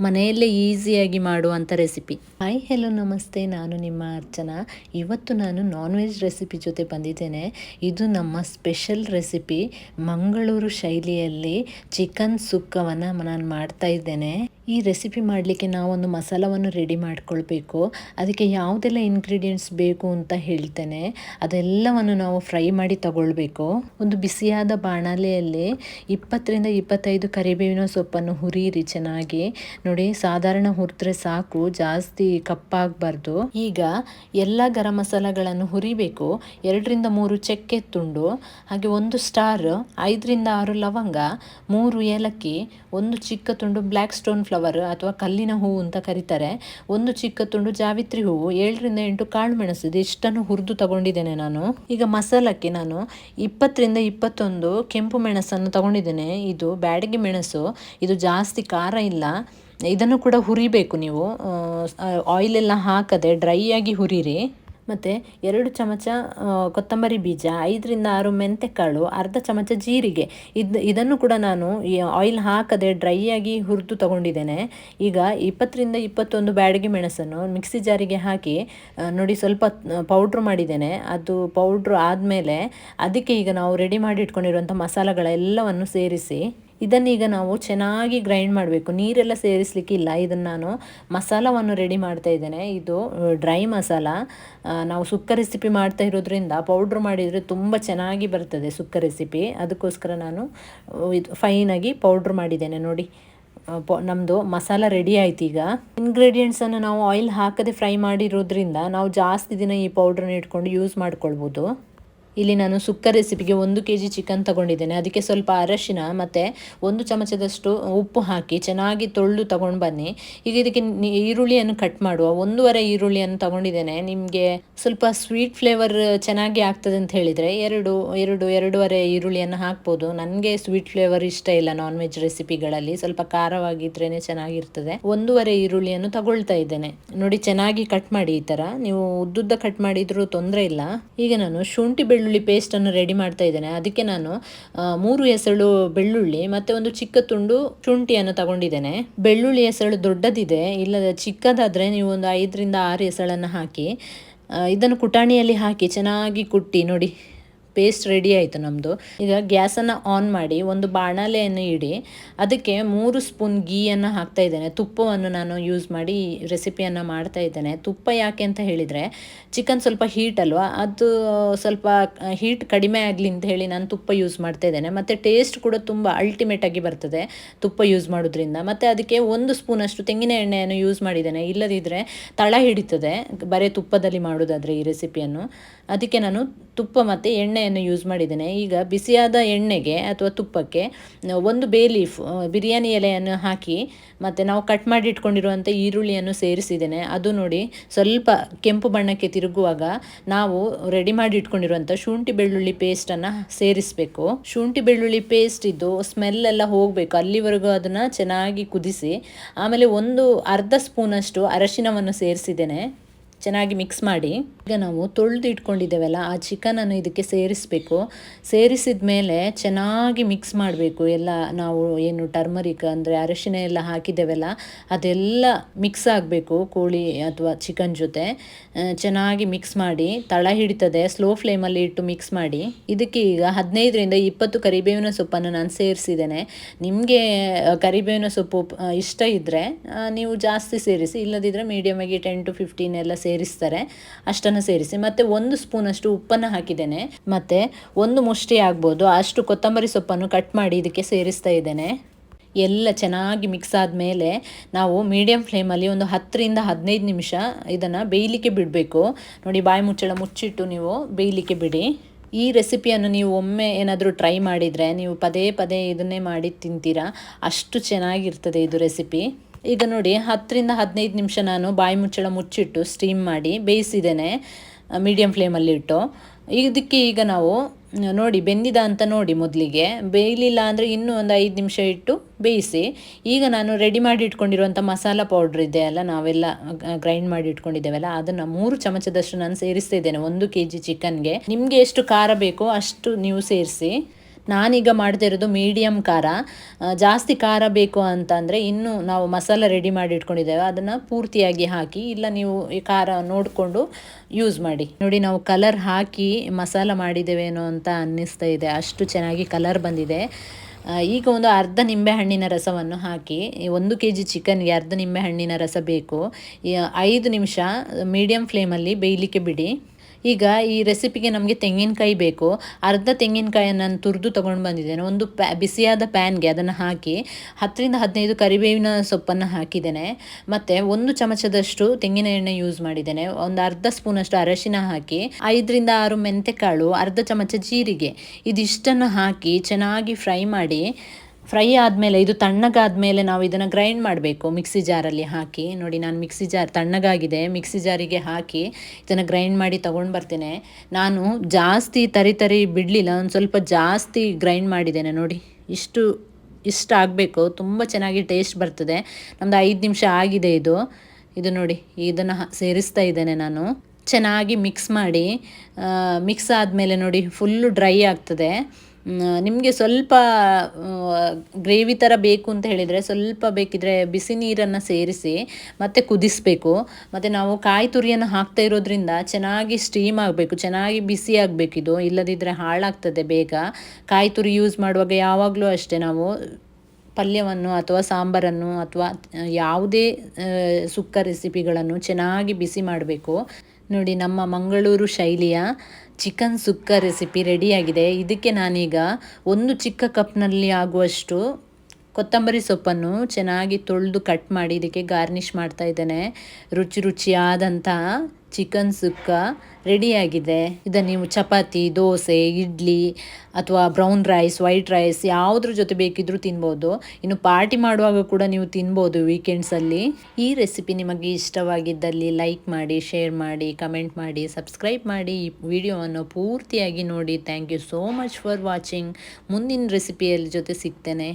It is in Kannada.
ಮನೆಯಲ್ಲೇ ಈಸಿಯಾಗಿ ಮಾಡುವಂಥ ರೆಸಿಪಿ. ಹಾಯ್ ಹೆಲೋ ನಮಸ್ತೆ. ನಾನು ನಿಮ್ಮ ಅರ್ಚನಾ. ಇವತ್ತು ನಾನು ನಾನ್ ವೆಜ್ ರೆಸಿಪಿ ಜೊತೆ ಬಂದಿದ್ದೇನೆ. ಇದು ನಮ್ಮ ಸ್ಪೆಷಲ್ ರೆಸಿಪಿ ಮಂಗಳೂರು ಶೈಲಿಯಲ್ಲಿ ಚಿಕನ್ ಸುಕ್ಕವನ್ನು ನಾನು ಮಾಡ್ತಾ ಇದ್ದೇನೆ. ಈ ರೆಸಿಪಿ ಮಾಡಲಿಕ್ಕೆ ನಾವೊಂದು ಮಸಾಲವನ್ನು ರೆಡಿ ಮಾಡ್ಕೊಳ್ಬೇಕು. ಅದಕ್ಕೆ ಯಾವುದೆಲ್ಲ ಇಂಗ್ರೀಡಿಯೆಂಟ್ಸ್ ಬೇಕು ಅಂತ ಹೇಳ್ತೇನೆ. ಅದೆಲ್ಲವನ್ನು ನಾವು ಫ್ರೈ ಮಾಡಿ ತಗೊಳ್ಬೇಕು. ಒಂದು ಬಿಸಿಯಾದ ಬಾಣಲೆಯಲ್ಲಿ ಇಪ್ಪತ್ತರಿಂದ ಇಪ್ಪತ್ತೈದು ಕರಿಬೇವಿನ ಸೊಪ್ಪನ್ನು ಹುರಿಯಿರಿ ಚೆನ್ನಾಗಿ. ನೋಡಿ, ಸಾಧಾರಣ ಹುರಿದ್ರೆ ಸಾಕು, ಜಾಸ್ತಿ ಕಪ್ಪಾಗಬಾರ್ದು. ಈಗ ಎಲ್ಲ ಗರಂ ಮಸಾಲಗಳನ್ನು ಹುರಿಬೇಕು. ಎರಡರಿಂದ ಮೂರು ಚಕ್ಕೆ ತುಂಡು, ಹಾಗೆ ಒಂದು ಸ್ಟಾರ್ ಐದರಿಂದ ಆರು ಲವಂಗ, ಮೂರು ಏಲಕ್ಕಿ, ಒಂದು ಚಿಕ್ಕ ತುಂಡು ಬ್ಲ್ಯಾಕ್ ಸ್ಟೋನ್ ಅಥವಾ ಕಲ್ಲಿನ ಹೂವು ಅಂತ ಕರೀತಾರೆ. ಒಂದು ಚಿಕ್ಕ ತುಂಡು ಜಾವಿತ್ರಿ ಹೂವು ಏಳರಿಂದ ಎಂಟು ಕಾಳು ಮೆಣಸು ಇಷ್ಟನ್ನು ಹುರಿದು ತಗೊಂಡಿದ್ದೇನೆ ನಾನು. ಈಗ ಮಸಾಲಕ್ಕೆ ನಾನು ಇಪ್ಪತ್ತರಿಂದ ಇಪ್ಪತ್ತೊಂದು ಕೆಂಪು ಮೆಣಸನ್ನು ತಗೊಂಡಿದ್ದೇನೆ. ಇದು ಬ್ಯಾಡಗಿ ಮೆಣಸು, ಇದು ಜಾಸ್ತಿ ಖಾರ ಇಲ್ಲ. ಇದನ್ನು ಕೂಡ ಹುರಿಬೇಕು ನೀವು. ಆಯಿಲೆಲ್ಲ ಹಾಕದೆ ಡ್ರೈ ಆಗಿ ಹುರಿರಿ. ಮತ್ತು ಎರಡು ಚಮಚ ಕೊತ್ತಂಬರಿ ಬೀಜ, ಐದರಿಂದ ಆರು ಮೆಂತೆಕಾಳು, ಅರ್ಧ ಚಮಚ ಜೀರಿಗೆ. ಇದು, ಇದನ್ನು ಕೂಡ ನಾನು ಈ ಆಯಿಲ್ ಹಾಕದೆ ಡ್ರೈ ಆಗಿ ಹುರಿದು ತಗೊಂಡಿದ್ದೇನೆ. ಈಗ ಇಪ್ಪತ್ತರಿಂದ ಇಪ್ಪತ್ತೊಂದು ಬ್ಯಾಡಗಿ ಮೆಣಸನ್ನು ಮಿಕ್ಸಿ ಜಾರಿಗೆ ಹಾಕಿ ನೋಡಿ ಸ್ವಲ್ಪ ಪೌಡ್ರ್ ಮಾಡಿದ್ದೇನೆ. ಅದು ಪೌಡ್ರ್ ಆದಮೇಲೆ ಅದಕ್ಕೆ ಈಗ ನಾವು ರೆಡಿ ಮಾಡಿ ಇಟ್ಕೊಂಡಿರುವಂಥ ಮಸಾಲೆಗಳೆಲ್ಲವನ್ನು ಸೇರಿಸಿ ಇದನ್ನೀಗ ನಾವು ಚೆನ್ನಾಗಿ ಗ್ರೈಂಡ್ ಮಾಡಬೇಕು. ನೀರೆಲ್ಲ ಸೇರಿಸಲಿಕ್ಕಿಲ್ಲ ಇದನ್ನು ನಾನು ಮಸಾಲವನ್ನು ರೆಡಿ ಮಾಡ್ತಾ ಇದ್ದೇನೆ. ಇದು ಡ್ರೈ ಮಸಾಲ. ನಾವು ಸುಕ್ಕ ರೆಸಿಪಿ ಮಾಡ್ತಾ ಇರೋದ್ರಿಂದ ಪೌಡ್ರ್ ಮಾಡಿದರೆ ತುಂಬ ಚೆನ್ನಾಗಿ ಬರ್ತದೆ ಸುಕ್ಕ ರೆಸಿಪಿ ಅದಕ್ಕೋಸ್ಕರ ನಾನು ಇದು ಫೈನಾಗಿ ಪೌಡ್ರ್ ಮಾಡಿದ್ದೇನೆ. ನೋಡಿ ನಮ್ಮದು ಮಸಾಲ ರೆಡಿ ಆಯ್ತು ಈಗ. ಇಂಗ್ರೀಡಿಯೆಂಟ್ಸನ್ನು ನಾವು ಆಯಿಲ್ ಹಾಕದೆ ಫ್ರೈ ಮಾಡಿರೋದ್ರಿಂದ ನಾವು ಜಾಸ್ತಿ ದಿನ ಈ ಪೌಡ್ರನ್ನ ಇಟ್ಕೊಂಡು ಯೂಸ್ ಮಾಡ್ಕೊಳ್ಬೋದು. ಇಲ್ಲಿ ನಾನು ಸುಕ್ಕ ರೆಸಿಪಿಗೆ ಒಂದು ಕೆ ಜಿ ಚಿಕನ್ ತಗೊಂಡಿದ್ದೇನೆ. ಅದಕ್ಕೆ ಸ್ವಲ್ಪ ಅರಶಿನ ಮತ್ತು ಒಂದು ಚಮಚದಷ್ಟು ಉಪ್ಪು ಹಾಕಿ ಚೆನ್ನಾಗಿ ತೊಳೆದು ತೊಗೊಂಡು ಬನ್ನಿ. ಈಗ ಇದಕ್ಕೆ ಈರುಳ್ಳಿಯನ್ನು ಕಟ್ ಮಾಡುವ. ಒಂದೂವರೆ ಈರುಳ್ಳಿಯನ್ನು ತಗೊಂಡಿದ್ದೇನೆ. ನಿಮಗೆ ಸ್ವಲ್ಪ ಸ್ವೀಟ್ ಫ್ಲೇವರ್ ಚೆನ್ನಾಗಿ ಆಗ್ತದೆ ಅಂತ ಹೇಳಿದರೆ ಎರಡು ಎರಡು, ಎರಡೂವರೆ ಈರುಳ್ಳಿಯನ್ನು ಹಾಕ್ಬೋದು. ನನಗೆ ಸ್ವೀಟ್ ಫ್ಲೇವರ್ ಇಷ್ಟ ಇಲ್ಲ ನಾನ್ ವೆಜ್ ರೆಸಿಪಿಗಳಲ್ಲಿ ಸ್ವಲ್ಪ ಖಾರವಾಗಿದ್ರೇ ಚೆನ್ನಾಗಿರ್ತದೆ. ಒಂದೂವರೆ ಈರುಳ್ಳಿಯನ್ನು ತಗೊಳ್ತಾ ಇದ್ದೇನೆ. ನೋಡಿ ಚೆನ್ನಾಗಿ ಕಟ್ ಮಾಡಿ ಈ ಥರ ನೀವು ಉದ್ದುದ್ದ ಕಟ್ ಮಾಡಿದ್ರು ತೊಂದರೆ ಇಲ್ಲ. ಈಗ ನಾನು ಶುಂಠಿ ಬೆಳ್ಳುಳ್ಳಿ ಬೆಳ್ಳುಳ್ಳಿ ಪೇಸ್ಟನ್ನು ರೆಡಿ ಮಾಡ್ತಾ ಇದ್ದೇನೆ. ಅದಕ್ಕೆ ನಾನು ಮೂರು ಎಸಳು ಬೆಳ್ಳುಳ್ಳಿ, ಮತ್ತು ಒಂದು ಚಿಕ್ಕ ತುಂಡು ಶುಂಠಿಯನ್ನು ತಗೊಂಡಿದ್ದೇನೆ. ಬೆಳ್ಳುಳ್ಳಿ ಎಸಳು ದೊಡ್ಡದಿದೆ, ಇಲ್ಲದ ಚಿಕ್ಕದಾದರೆ ನೀವು ಒಂದು ಐದರಿಂದ ಆರು ಎಸಳನ್ನು ಹಾಕಿ ಇದನ್ನು ಕುಟಾಣಿಯಲ್ಲಿ ಹಾಕಿ ಚೆನ್ನಾಗಿ ಕುಟ್ಟಿ ನೋಡಿ. ಪೇಸ್ಟ್ ರೆಡಿ ಆಯಿತು ನಮ್ಮದು ಈಗ ಗ್ಯಾಸನ್ನು ಆನ್ ಮಾಡಿ ಒಂದು ಬಾಣಲೆಯನ್ನು ಇಡಿ, ಅದಕ್ಕೆ ಮೂರು ಸ್ಪೂನ್ ಗೀಯನ್ನು ಹಾಕ್ತಾ ಇದ್ದೇನೆ. ತುಪ್ಪವನ್ನು ನಾನು ಯೂಸ್ ಮಾಡಿ ರೆಸಿಪಿಯನ್ನು ಮಾಡ್ತಾ ಇದ್ದೇನೆ. ತುಪ್ಪ ಯಾಕೆ ಅಂತ ಹೇಳಿದರೆ ಚಿಕನ್ ಸ್ವಲ್ಪ ಹೀಟ್ ಅಲ್ವಾ? ಅದು ಸ್ವಲ್ಪ ಹೀಟ್ ಕಡಿಮೆ ಆಗಲಿ ಅಂತ ಹೇಳಿ ನಾನು ತುಪ್ಪ ಯೂಸ್ ಮಾಡ್ತಾ ಇದ್ದೇನೆ. ಮತ್ತು ಟೇಸ್ಟ್ ಕೂಡ ತುಂಬ ಅಲ್ಟಿಮೇಟಾಗಿ ಬರ್ತದೆ ತುಪ್ಪ ಯೂಸ್ ಮಾಡೋದ್ರಿಂದ. ಮತ್ತು ಅದಕ್ಕೆ ಒಂದು ಸ್ಪೂನಷ್ಟು ತೆಂಗಿನ ಎಣ್ಣೆಯನ್ನು ಯೂಸ್ ಮಾಡಿದ್ದೇನೆ. ಇಲ್ಲದಿದ್ದರೆ ತಳ ಹಿಡಿತದೆ, ಬರೀ ತುಪ್ಪದಲ್ಲಿ ಮಾಡೋದಾದರೆ ಈ ರೆಸಿಪಿಯನ್ನು ಅದಕ್ಕೆ ನಾನು ತುಪ್ಪ ಮತ್ತು ಎಣ್ಣೆಯನ್ನು ಯೂಸ್ ಮಾಡಿದ್ದೇನೆ. ಈಗ ಬಿಸಿಯಾದ ಎಣ್ಣೆಗೆ ಅಥವಾ ತುಪ್ಪಕ್ಕೆ ಒಂದು ಬೇ ಲೀಫ್ ಬಿರಿಯಾನಿ ಎಲೆಯನ್ನು ಹಾಕಿ ಮತ್ತು ನಾವು ಕಟ್ ಮಾಡಿ ಇಟ್ಕೊಂಡಿರುವಂಥ ಈರುಳ್ಳಿಯನ್ನು ಸೇರಿಸಿದ್ದೇನೆ. ಅದು ನೋಡಿ ಸ್ವಲ್ಪ ಕೆಂಪು ಬಣ್ಣಕ್ಕೆ ತಿರುಗುವಾಗ ನಾವು ರೆಡಿ ಮಾಡಿ ಇಟ್ಕೊಂಡಿರುವಂಥ ಶುಂಠಿ ಬೆಳ್ಳುಳ್ಳಿ ಪೇಸ್ಟನ್ನು ಸೇರಿಸಬೇಕು. ಶುಂಠಿ ಬೆಳ್ಳುಳ್ಳಿ ಪೇಸ್ಟ್ ಇದ್ದು ಸ್ಮೆಲ್ ಎಲ್ಲ ಹೋಗಬೇಕು. ಅಲ್ಲಿವರೆಗೂ ಅದನ್ನು ಚೆನ್ನಾಗಿ ಕುದಿಸಿ ಆಮೇಲೆ ಒಂದು ಅರ್ಧ ಸ್ಪೂನಷ್ಟು ಅರಶಿನವನ್ನು ಸೇರಿಸಿದ್ದೇನೆ. ಚೆನ್ನಾಗಿ ಮಿಕ್ಸ್ ಮಾಡಿ ಈಗ ನಾವು ತೊಳೆದು ಇಟ್ಕೊಂಡಿದ್ದೇವಲ್ಲ, ಆ ಚಿಕನನ್ನು ಇದಕ್ಕೆ ಸೇರಿಸಬೇಕು. ಸೇರಿಸಿದ ಮೇಲೆ ಚೆನ್ನಾಗಿ ಮಿಕ್ಸ್ ಮಾಡಬೇಕು. ಎಲ್ಲ ನಾವು ಏನು ಟರ್ಮರಿಕ್ ಅಂದರೆ ಅರಶಿನ ಎಲ್ಲ ಹಾಕಿದ್ದೇವಲ್ಲ, ಅದೆಲ್ಲ ಮಿಕ್ಸ್ ಆಗಬೇಕು ಕೋಳಿ ಅಥವಾ ಚಿಕನ್ ಜೊತೆ. ಚೆನ್ನಾಗಿ ಮಿಕ್ಸ್ ಮಾಡಿ, ತಳ ಹಿಡಿತದೆ ಸ್ಲೋ ಫ್ಲೇಮಲ್ಲಿ ಇಟ್ಟು ಮಿಕ್ಸ್ ಮಾಡಿ. ಇದಕ್ಕೆ ಈಗ ಹದಿನೈದರಿಂದ ಇಪ್ಪತ್ತು ಕರಿಬೇವಿನ ಸೊಪ್ಪನ್ನು ನಾನು ಸೇರಿಸಿದ್ದೇನೆ. ನಿಮಗೆ ಕರಿಬೇವಿನ ಸೊಪ್ಪು ಇಷ್ಟ ಇದ್ದರೆ ನೀವು ಜಾಸ್ತಿ ಸೇರಿಸಿ ಇಲ್ಲದಿದ್ದರೆ ಮೀಡಿಯಮಾಗಿ ಟೆನ್ ಟು ಫಿಫ್ಟೀನ್ ಎಲ್ಲ ಸೇರಿಸ್ತಾರೆ, ಅಷ್ಟನ್ನು ಸೇರಿಸಿ. ಮತ್ತು ಒಂದು ಸ್ಪೂನಷ್ಟು ಉಪ್ಪನ್ನು ಹಾಕಿದ್ದೇನೆ. ಮತ್ತು ಒಂದು ಮುಷ್ಟಿ ಆಗ್ಬೋದು. ಅಷ್ಟು ಕೊತ್ತಂಬರಿ ಸೊಪ್ಪನ್ನು ಕಟ್ ಮಾಡಿ ಇದಕ್ಕೆ ಸೇರಿಸ್ತಾ ಇದ್ದೇನೆ. ಎಲ್ಲ ಚೆನ್ನಾಗಿ ಮಿಕ್ಸ್ ಆದಮೇಲೆ ನಾವು ಮೀಡಿಯಮ್ ಫ್ಲೇಮಲ್ಲಿ ಒಂದು ಹತ್ತರಿಂದ ಹದಿನೈದು ನಿಮಿಷ ಇದನ್ನು ಬೇಯಲಿಕ್ಕೆ ಬಿಡಬೇಕು. ನೋಡಿ, ಬಾಯಿ ಮುಚ್ಚಳ ಮುಚ್ಚಿಟ್ಟು ನೀವು ಬೇಯಲಿಕ್ಕೆ ಬಿಡಿ. ಈ ರೆಸಿಪಿಯನ್ನು ನೀವು ಒಮ್ಮೆ ಏನಾದರೂ ಟ್ರೈ ಮಾಡಿದರೆ, ನೀವು ಪದೇ ಪದೇ ಇದನ್ನೇ ಮಾಡಿ ತಿಂತೀರಾ. ಅಷ್ಟು ಚೆನ್ನಾಗಿರ್ತದೆ ಇದು ರೆಸಿಪಿ. ಈಗ ನೋಡಿ, ಹತ್ತರಿಂದ ಹದಿನೈದು ನಿಮಿಷ ನಾನು ಬಾಯಿ ಮುಚ್ಚಳ ಮುಚ್ಚಿಟ್ಟು ಸ್ಟೀಮ್ ಮಾಡಿ ಬೇಯಿಸಿದ್ದೇನೆ ಮೀಡಿಯಮ್ ಫ್ಲೇಮಲ್ಲಿಟ್ಟು ಇದಕ್ಕೆ ಈಗ ನಾವು ನೋಡಿ, ಬೆಂದಿದ ಅಂತ ನೋಡಿ ಮೊದಲಿಗೆ. ಬೇಯಲಿಲ್ಲ ಅಂದರೆ ಇನ್ನೂ ಒಂದು ಐದು ನಿಮಿಷ ಇಟ್ಟು ಬೇಯಿಸಿ. ಈಗ ನಾನು ರೆಡಿ ಮಾಡಿ ಇಟ್ಕೊಂಡಿರುವಂಥ ಮಸಾಲ ಪೌಡ್ರ್ ಇದೆ ಅಲ್ಲ, ನಾವೆಲ್ಲ ಗ್ರೈಂಡ್ ಮಾಡಿ ಇಟ್ಕೊಂಡಿದ್ದೇವಲ್ಲ, ಅದನ್ನು ಮೂರು ಚಮಚದಷ್ಟು ನಾನು ಸೇರಿಸ್ತಾ ಇದ್ದೇನೆ, ಒಂದು ಕೆ ಜಿ ಚಿಕನ್ಗೆ ನಿಮಗೆ ಎಷ್ಟು ಖಾರ ಬೇಕೋ ಅಷ್ಟು ನೀವು ಸೇರಿಸಿ. ನಾನೀಗ ಮಾಡ್ತಾ ಇರೋದು ಮೀಡಿಯಮ್ ಖಾರ. ಜಾಸ್ತಿ ಖಾರ ಬೇಕು ಅಂತಂದರೆ ಇನ್ನೂ ನಾವು ಮಸಾಲ ರೆಡಿ ಮಾಡಿ ಇಟ್ಕೊಂಡಿದ್ದೇವೆ. ಅದನ್ನು ಪೂರ್ತಿಯಾಗಿ ಹಾಕಿ, ಇಲ್ಲ ನೀವು ಈ ಖಾರ ನೋಡಿಕೊಂಡು ಯೂಸ್ ಮಾಡಿ. ನೋಡಿ, ನಾವು ಕಲರ್ ಹಾಕಿ ಮಸಾಲ ಮಾಡಿದ್ದೇವೇನೋ ಅಂತ ಅನ್ನಿಸ್ತಾ ಇದೆ. ಅಷ್ಟು ಚೆನ್ನಾಗಿ ಕಲರ್ ಬಂದಿದೆ. ಈಗ ಒಂದು ಅರ್ಧ ನಿಂಬೆ ಹಣ್ಣಿನ ರಸವನ್ನು ಹಾಕಿ ಒಂದು ಕೆ ಜಿ ಚಿಕನ್ಗೆ ಅರ್ಧ ನಿಂಬೆ ಹಣ್ಣಿನ ರಸ ಬೇಕು. ಐದು ನಿಮಿಷ ಮೀಡಿಯಮ್ ಫ್ಲೇಮಲ್ಲಿ ಬೇಯಲಿಕ್ಕೆ ಬಿಡಿ. ಈಗ ಈ ರೆಸಿಪಿಗೆ ನಮಗೆ ತೆಂಗಿನಕಾಯಿ ಬೇಕು. ಅರ್ಧ ತೆಂಗಿನಕಾಯನ್ನು ನಾನು ತುರಿದು ತೊಗೊಂಡು ಬಂದಿದ್ದೇನೆ. ಒಂದು ಪ್ಯಾ, ಬಿಸಿಯಾದ ಪ್ಯಾನ್ಗೆ ಅದನ್ನು ಹಾಕಿ ಹತ್ತರಿಂದ ಹದಿನೈದು ಕರಿಬೇವಿನ ಸೊಪ್ಪನ್ನು ಹಾಕಿದ್ದೇನೆ. ಮತ್ತು ಒಂದು ಚಮಚದಷ್ಟು ತೆಂಗಿನ ಎಣ್ಣೆ ಯೂಸ್ ಮಾಡಿದ್ದೇನೆ. ಒಂದು ಅರ್ಧ ಸ್ಪೂನಷ್ಟು ಅರಶಿನ ಹಾಕಿ, ಐದರಿಂದ ಆರು ಮೆಂತೆಕಾಳು, ಅರ್ಧ ಚಮಚ ಜೀರಿಗೆ, ಇದಿಷ್ಟನ್ನು ಹಾಕಿ ಚೆನ್ನಾಗಿ ಫ್ರೈ ಮಾಡಿ ಫ್ರೈ ಆದಮೇಲೆ, ಇದು ತಣ್ಣಗಾದ್ಮೇಲೆ ನಾವು ಇದನ್ನು ಗ್ರೈಂಡ್ ಮಾಡಬೇಕು. ಮಿಕ್ಸಿ ಜಾರಲ್ಲಿ ಹಾಕಿ, ನೋಡಿ ನಾನು ಮಿಕ್ಸಿ ಜಾರ್ ತಣ್ಣಗಾಗಿದೆ, ಮಿಕ್ಸಿ ಜಾರಿಗೆ ಹಾಕಿ ಇದನ್ನು ಗ್ರೈಂಡ್ ಮಾಡಿ ತೊಗೊಂಡು ಬರ್ತೇನೆ. ನಾನು ಜಾಸ್ತಿ ತರಿ ತರಿ ಬಿಡಲಿಲ್ಲ, ಒಂದು ಸ್ವಲ್ಪ ಜಾಸ್ತಿ ಗ್ರೈಂಡ್ ಮಾಡಿದ್ದೇನೆ, ನೋಡಿ. ಇಷ್ಟು ಇಷ್ಟ ಆಗಬೇಕು, ತುಂಬ ಚೆನ್ನಾಗಿ ಟೇಸ್ಟ್ ಬರ್ತದೆ. ನಮ್ಮದು ಐದು ನಿಮಿಷ ಆಗಿದೆ ಇದು. ಇದು ನೋಡಿ, ಇದನ್ನು ಸೇರಿಸ್ತಾ ಇದ್ದೇನೆ ನಾನು. ಚೆನ್ನಾಗಿ ಮಿಕ್ಸ್ ಮಾಡಿ ಮಿಕ್ಸ್ ಆದಮೇಲೆ ನೋಡಿ ಫುಲ್ಲು ಡ್ರೈ ಆಗ್ತದೆ. ನಿಮಗೆ ಸ್ವಲ್ಪ ಗ್ರೇವಿ ಥರ ಬೇಕು ಅಂತ ಹೇಳಿದರೆ ಸ್ವಲ್ಪ ಬೇಕಿದ್ರೆ ಬಿಸಿ ನೀರನ್ನು ಸೇರಿಸಿ, ಮತ್ತೆ ಕುದಿಸಬೇಕು. ಮತ್ತು ನಾವು ಕಾಯಿ ತುರಿಯನ್ನು ಹಾಕ್ತಾ ಇರೋದ್ರಿಂದ ಚೆನ್ನಾಗಿ ಸ್ಟೀಮ್ ಆಗಬೇಕು, ಚೆನ್ನಾಗಿ ಬಿಸಿ ಆಗಬೇಕಿದು ಇಲ್ಲದಿದ್ದರೆ ಹಾಳಾಗ್ತದೆ ಬೇಗ. ಕಾಯಿ ತುರಿ ಯೂಸ್ ಮಾಡುವಾಗ ಯಾವಾಗಲೂ ಅಷ್ಟೇ ನಾವು ಪಲ್ಯವನ್ನು ಅಥವಾ ಸಾಂಬಾರನ್ನು ಅಥವಾ ಯಾವುದೇ ಸುಕ್ಕ ರೆಸಿಪಿಗಳನ್ನು ಚೆನ್ನಾಗಿ ಬಿಸಿ ಮಾಡಬೇಕು. ನೋಡಿ ನಮ್ಮ ಮಂಗಳೂರು ಶೈಲಿಯ ಚಿಕನ್ ಸುಕ್ಕ ರೆಸಿಪಿ ರೆಡಿಯಾಗಿದೆ ಇದಕ್ಕೆ ನಾನೀಗ ಒಂದು ಚಿಕ್ಕ ಕಪ್ನಲ್ಲಿ ಆಗುವಷ್ಟು ಕೊತ್ತಂಬರಿ ಸೊಪ್ಪನ್ನು ಚೆನ್ನಾಗಿ ತೊಳೆದು ಕಟ್ ಮಾಡಿ ಇದಕ್ಕೆ ಗಾರ್ನಿಷ್ ಮಾಡ್ತಾ ಇದ್ದೇನೆ. ರುಚಿ ರುಚಿಯಾದಂತಹ ಚಿಕನ್ ಸುಕ್ಕ ರೆಡಿಯಾಗಿದೆ ಇದನ್ನು ನೀವು ಚಪಾತಿ, ದೋಸೆ, ಇಡ್ಲಿ ಅಥವಾ ಬ್ರೌನ್ ರೈಸ್ ವೈಟ್ ರೈಸ್ ಯಾವುದ್ರ ಜೊತೆ ಬೇಕಿದ್ರೂ ತಿನ್ಬೋದು. ಇನ್ನು ಪಾರ್ಟಿ ಮಾಡುವಾಗ ಕೂಡ ನೀವು ತಿನ್ಬೋದು ವೀಕೆಂಡ್ಸಲ್ಲಿ ಈ ರೆಸಿಪಿ ನಿಮಗೆ ಇಷ್ಟವಾಗಿದ್ದಲ್ಲಿ ಲೈಕ್ ಮಾಡಿ ಶೇರ್ ಮಾಡಿ ಕಮೆಂಟ್ ಮಾಡಿ ಸಬ್ಸ್ಕ್ರೈಬ್ ಮಾಡಿ. ಈ ವಿಡಿಯೋವನ್ನು ಪೂರ್ತಿಯಾಗಿ ನೋಡಿ. Thank you so much for watching ಮುಂದಿನ ರೆಸಿಪಿಯಲ್ಲಿ ಜೊತೆ ಸಿಗ್ತೇನೆ.